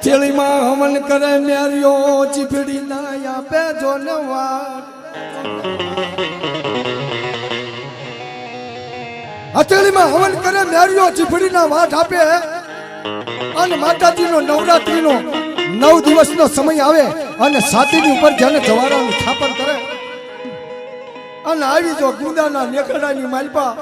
હથેળીમાં હવન કરે મેરિયો, ચીપડી ના આપે જો નવાર હથેળીમાં હવન કરે મેરિયો ચીપડી ના વાટ આપે. અને માતાજીનો નવરાત્રીનો નવ દિવસનો સમય આવે અને સાતીની ઉપર જેને જવારાનું સ્થાપન કરે. અને આવી જો ગુંદાના નેકડાની માલપા.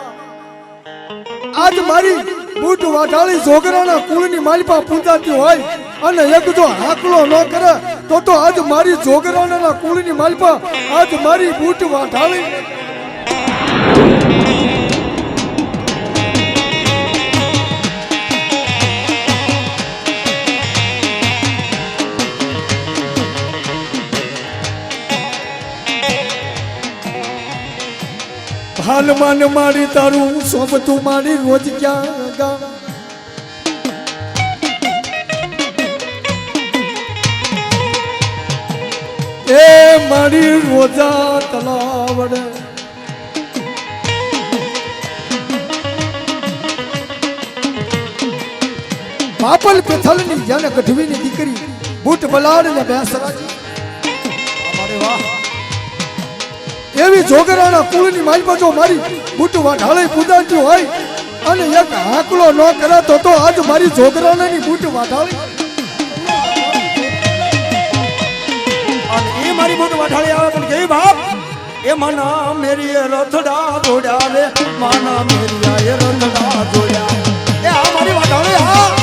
આજ મારી બૂટ વાઢાળી જોગરાના કુળની માલપા પૂજાતી હોય. અને એક જો હાકલો ન કરે, તો તો આજ મારી જોગરાના કુળની માલપા આજ મારી બૂટ વાઢાવી. હાલમાં ને મારી તારું સોબતું મારી રોજ ક્યાં ગા એ મારી રોજા તલાવડે. પાપલ પેથલની જેને ગઢવીની દીકરી બુટ બલાડ ને બેસરાજી વાહ. એવી જોગરાના કુળની માલપા જો મારી બુટ વાઢાળે પૂજાતી હોય અને એક હાકલો ન કરે તો તો આજ મારી જોગરાનાની બુટ વાઢાળી. બુટ વાઠાળી આવે પણ કેવી બાપ. એ માના મેરી રથડા જોડ્યા રે. માના મેરી રથડા જોડ્યા એ આ મારી વાઠાળી હા.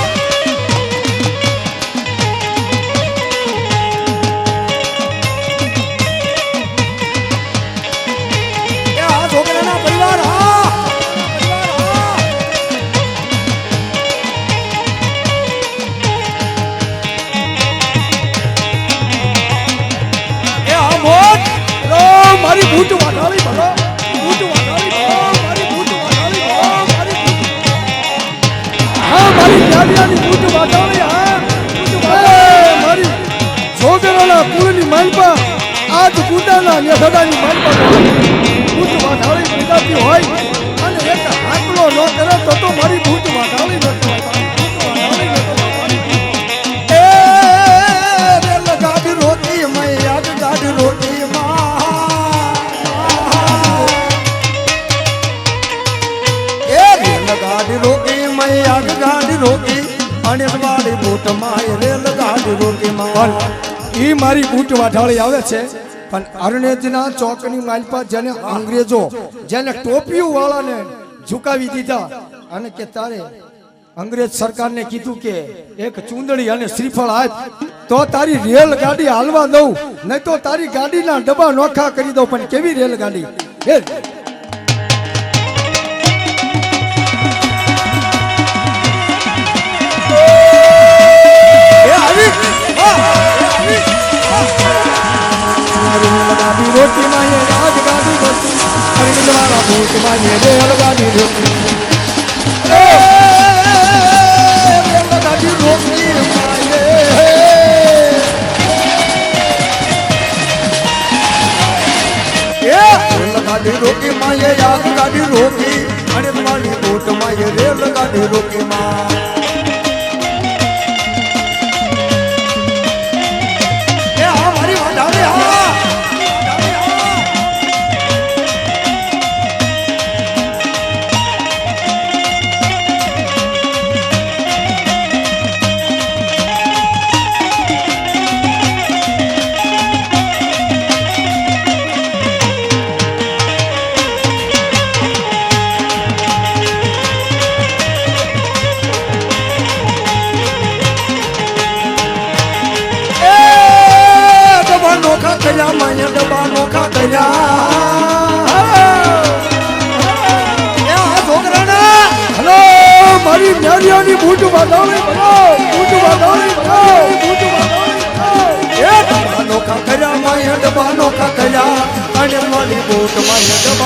જોગરાના કુળની માલપા આજ ગુંડાના નેસડાની માલપા બુટ વાઢાળી પૂજાતી હોય અને એક હાકલો ન કરે તો તો મારી વાળી બૂટમાં રેલ ગાડી રોકી માં ઈ મારી બૂટ વાઢાળી આવે છે. પણ અરણેજના ચોકની માલપા જેને અંગ્રેજો, જેને ટોપીઓ વાળાને ઝુકાવી દીધા અને કે તારે અંગ્રેજ સરકારને કીધું કે એક ચૂંદડી અને શ્રીફળ આપ, તો તારી રેલ ગાડી હાલવા દઉં નહીં તો તારી ગાડીના ડબ્બા નોખા કરી દઉં. પણ કેવી રેલ ગાડી ગાડી રોટી માં એ રાજ ગાડી રોટી અરણેજ વાળા બૂટમાં રેલ ગાડી રોટી એ રેલ ગાડી રોકી માયે રોકી માયે યાદ ગાડી રોકી. અને તમારી બૂટ માયે રેલ ગાડી રોકી માં. કર્યા અને મારી બોટ માયા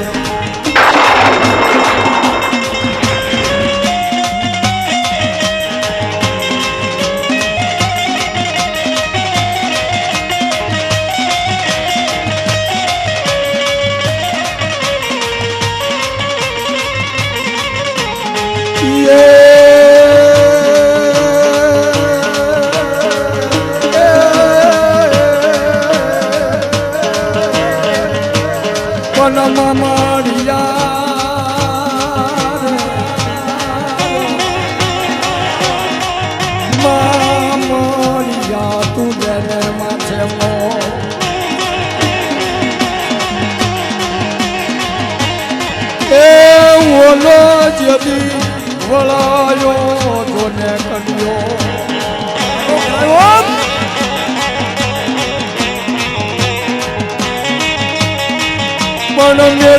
મારી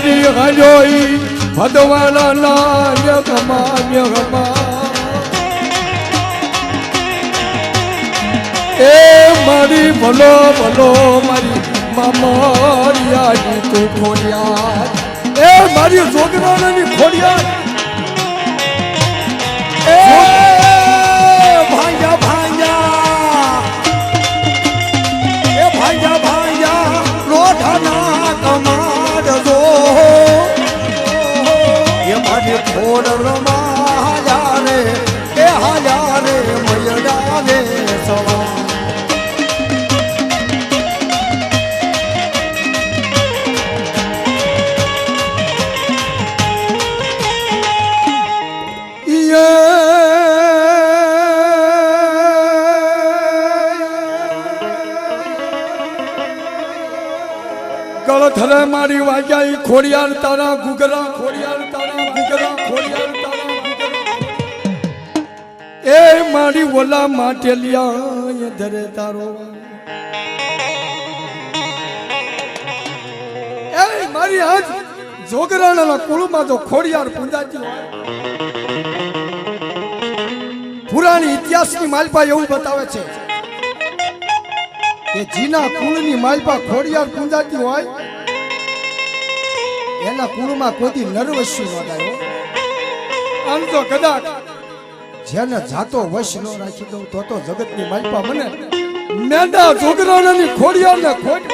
મેરી હજોઈ ભદવાલા ના યગમા યગમા એ મારી ભલો ભલો મારી મામરિયાની તું ખોડિયાર એ મારી જોગરાણાની ખોડિયાર એ ખોડિયાર તારા ગુગરા ખોડિયાર તારા ગુગરા ખોડિયાર તારા એ મારી ઓલા માટેલિયા ધરે તારો. એ મારી આજ જોગરાણાના કુળમાં જો ખોડિયાર પૂંજાતી હોય. પુરાણી ઇતિહાસની માલપા એવું બતાવે છે કે જીના કુળની માલપા ખોડિયાર પૂંજાતી હોય એના કુળમાં કોઈ નરવસ્યુ નોંધાયો આમ તો કદાચ જેને જાતો વશ ન રાખી દઉં, તો તો જગતની માલપા મને મેંડા જોગરાણાની ખોડિયાને ખોટ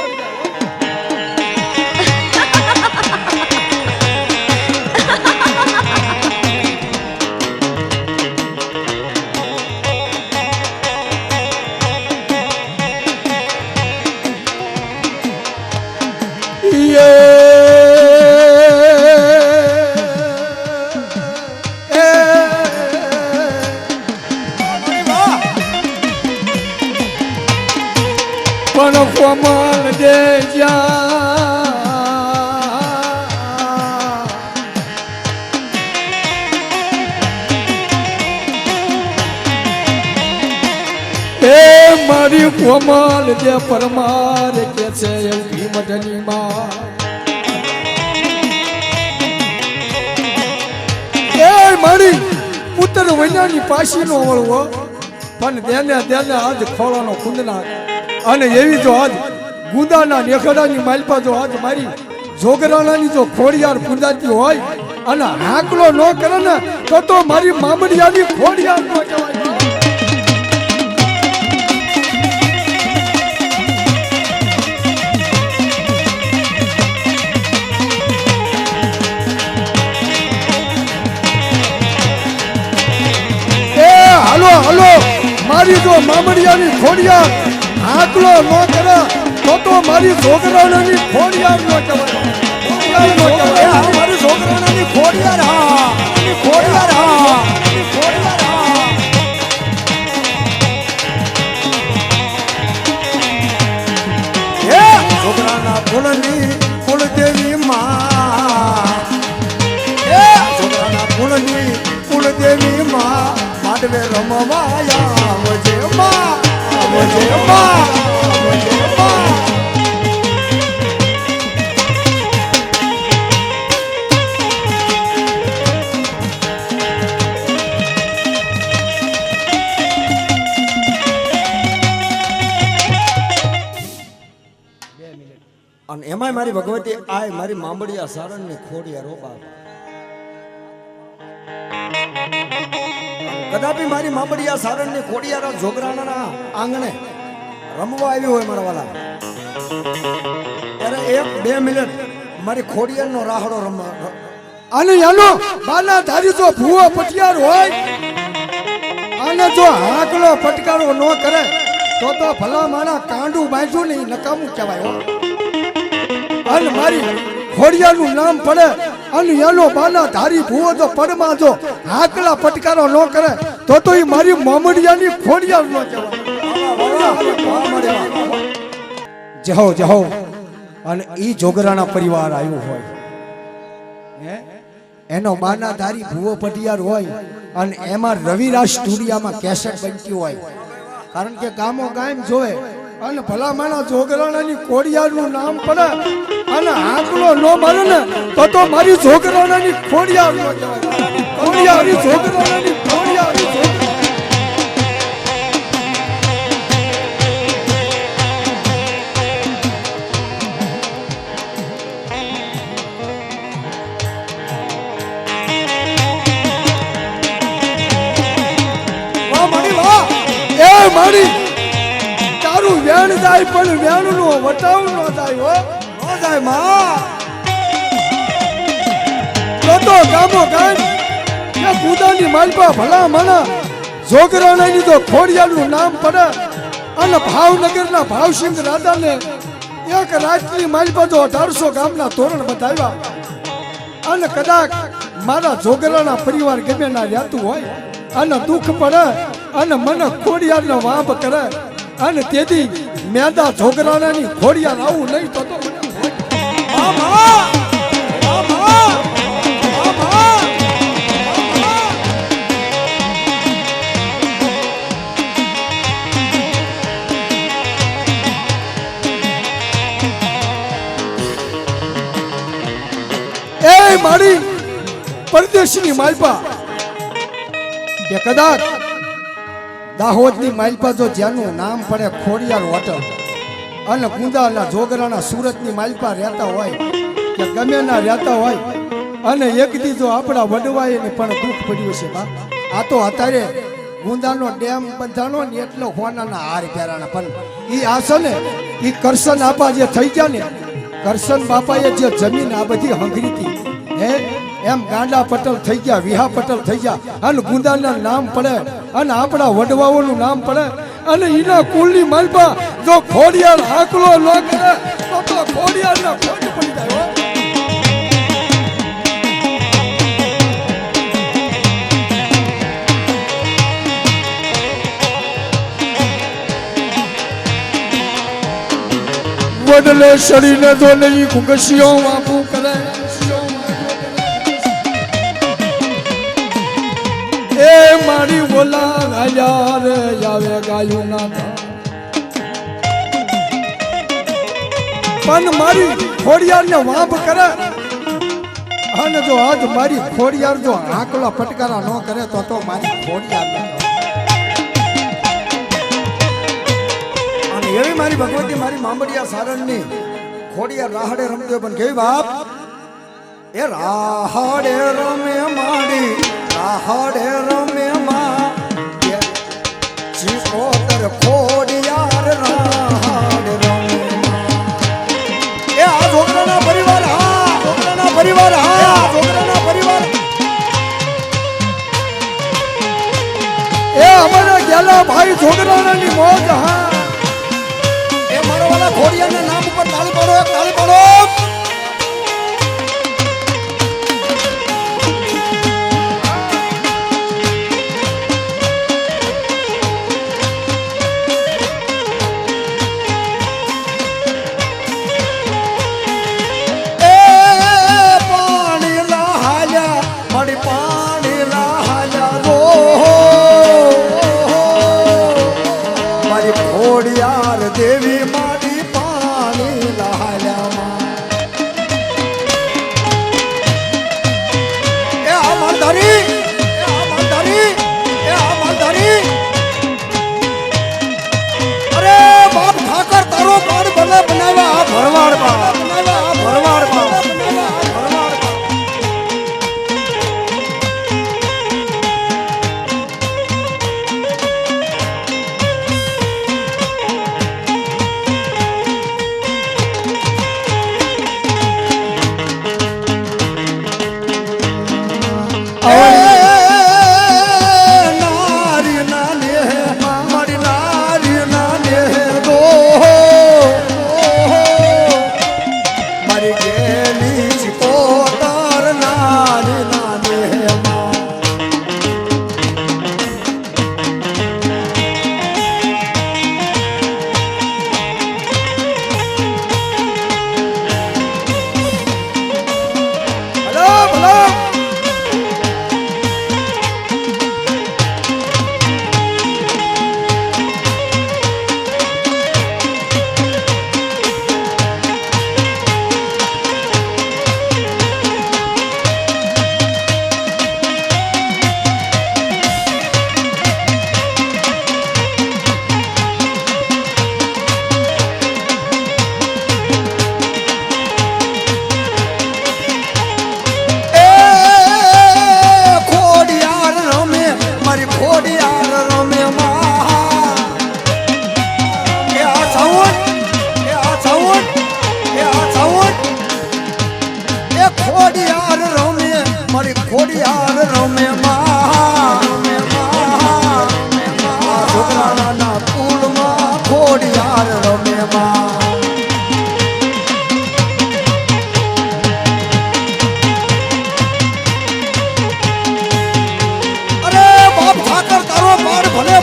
એ મારી કોમલ જે પરમાર કે છે એવી મઢની માં એ મારી પુત્ર વૈનાની પાસી નો વળવો પણ દેને દેને આજ ખોળાનો ખુંદના અને એવી જો આજ ગુંદાના નેખડાની માલપા જો આજ મારી જોગરાણાની જો ખોડિયાર પૂંજાતી હોય અને હાકલો ન કરે ને, તો તો મારી મામડિયાની ખોડિયાર ન કહેવાય. મારી જો મામડિયાની ખોડિયા. હાકલો ન કરે, તો તો મારી જોગરાણાની ખોડિયાર ન કહેવાય. મારી છોકરાનાની ખોડિયાર હા છોકરાના કુળની કુળદેવી માં. હે છોકરાના માંડવે રમવાયા આય મારી માંબડિયા સારણની ખોડિયા રો બાપ મારી સારણની ખોડિયા જોગરાના આંગણે રમવા આવી હોય મારા વાલા. ત્યારે એક બે મિનિટ મારી ખોડિયારનો રાહડો રમવા અને એનો બાના ધારી જો ભૂવો પટિયાર હોય અને જો હાકલો પટકારો ન કરે, તો તો ભલા માણા કાંડું બાંધ્યું ને ઈ નકામું કહેવાય હો. અને મારી ખોડિયાનું નામ પડે અને એનો બાના ધારી ભૂવો જો પડમાં જો હાકલા પટકારો ન કરે, તો તો એ મારી મામડિયાની ખોડિયાર ન કહેવાય જહો જહો. અને ઈ જોગરાના પરિવાર આવ્યો હોય? એનો બાનાધારી ભૂવો પટિયાર હોય અને એમાં રવિરાજ સ્ટુડિયામાં કેસેટ બનતી હોય. કારણ કે ગામો ગામ જોવે. અને ભલામણા જોગરાણાની કોડિયાનું નામ પડે અને આંકડો ન મળે ને, તો તો મારી જોગરાણાની ખોડિયાર ન જોગરાણાની ખોડિયારી વેણ જાય, પણ વેણ નો વટાવ નો જાય હો. ન જાય માં. તો ગામો ગામ કે કુદાની માલપા ભલા મણા. જોગરાણાની તો ખોડિયાનું નામ પડે. અને ભાવનગરના ભાવસિંહ રાજાને એક રાતની માલપા તો અઢારસો ગામના તોરણ બતાવ્યા. અને કદાચ મારા જોગરાના પરિવાર ગમે ના રહેતું હોય. અને દુઃખ પડે અને મને ખોડિયારનો વાપ કરે. અને તેથી મેદા ની ખોડિયા આવું નહીં તો એ મારી પરદેશની માલપા. કે કદાચ દાહોદની માલપા જેનું નામ પડે ખોડિયાર હોટલ. અને કુંદાના જોગરાના સુરતની માલપા રહેતા હોય, કે ગમે ના રહેતા હોય, અને એક દી જો આપણા વડવાએ ને પણ દુઃખ પડ્યું છે, બા. આ તો અત્યારે ગુંદાનો ડેમ બંધાણો ને એટલો હોનાના હાર પહેરાના પણ એ આ છે ને એ કરશન આપા જે થઈ ગયા ને, કરશન બાપાએ જે જમીન આ બધી હંગરી હતી હે? એમ ગાંડા પટેલ થઈ ગયા, વિહા પટેલ થઈ ગયા. અને ગુંદાના નામ પડે, અને આપણા વડવાઓનું નામ પડે. અને એના કુલની માલપા જો ખોડિયાર હાકલો ન કરે, તો ખોડિયારના ખોટ પડી જાય. વડલે શરીને તો નહીં ઘુંઘસીઓ વાપું. બોલા ગાયા રે ગાયું ના પણ મારી ખોડિયાર ને વાંપ કરે. અને જો આજ મારી ખોડિયાર જો આંકલો ફટકારા ન કરે, તો તો મારી ખોડિયાર અને એવી મારી ભગવતી, મારી મામડિયા સારણની ખોડિયાર રાહડે રમતી પણ કેવી બાપ? એ રાહડે રમે માડી, રાહડે રમે ગેલા ભાઈ છોકરાની મોજ, હા. એ મારો વાલા ખોડિયાના નામ ઉપર તાળી પાડો તાળી પાડો.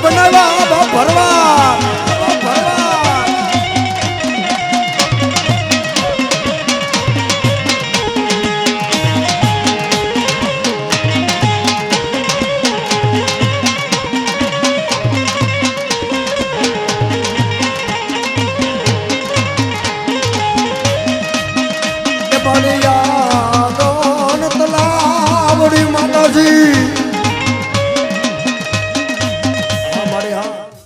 બાપ ભરવા.